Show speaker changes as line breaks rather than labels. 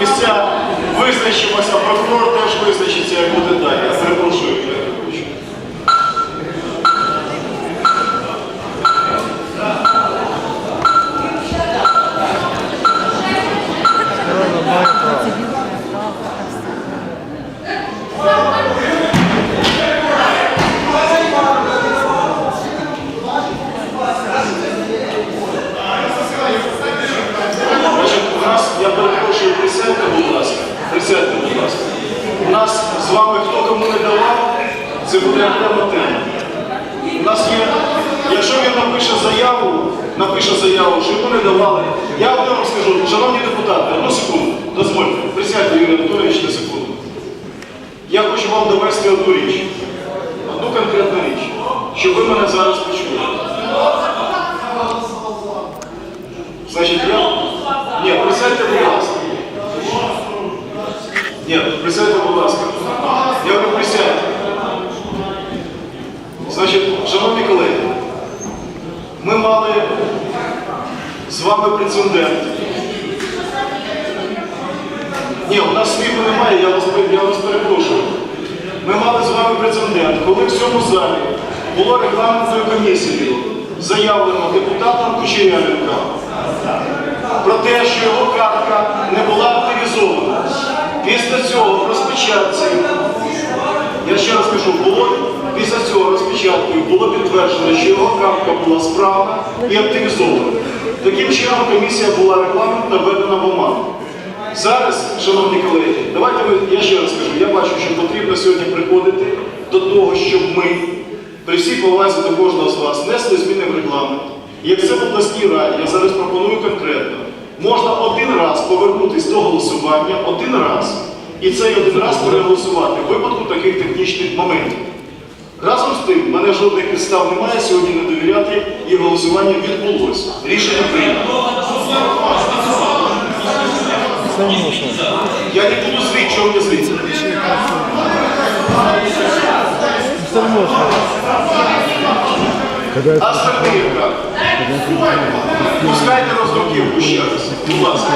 місця, визначимося, прокурор теж визначиться, як буде далі. Я перепрошую. Юрій Анатолійович. Значить, у нас, я перепрошую, присядьте, будь ласка. Присядьте, будь ласка. У нас з вами хто кому не давав, це буде тема. У нас є, якщо він напише заяву, напише заяву, що йому не давали. Я одне вам скажу, шановні депутати, одну секунду, дозвольте, присядьте, Юрій Анатолійович, на секунду. Я хочу вам довести одну річ, одну конкретну річ, щоб ви мене зараз почули. Значить, я... Ні, присядьте, будь ласка. Ні, присядьте, будь ласка. Я говорю, присядьте. Значить, шановні колеги, ми мали з вами прецедент. Ні, у нас сміху немає, я вас, я вас перепрошую. Ми мали з вами прецедент, коли в цьому залі було регламентною комісією заявлено депутатом Кучерявенка про те, що його картка не була активізована. Після цього розпечатці, я ще раз кажу, було цього було підтверджено, що його картка була справна і активізована. Таким чином комісія була регламентно введена в оману. Зараз, шановні колеги, давайте ми, я ще раз кажу, я бачу, що потрібно сьогодні приходити до того, щоб ми при всій повазі до кожного з вас внесли зміни в регламент. Як це в обласній раді, я зараз пропоную конкретно, можна один раз повернутися до голосування, один раз, і цей один раз переголосувати в випадку таких технічних моментів. Разом з тим, в мене жодних підстав немає сьогодні не довіряти, і голосування відбулося. Рішення прийнято. Я не буду злить, чого мені злиться. А остальные как? Пускайте роздруківку ще раз. Будь ласка.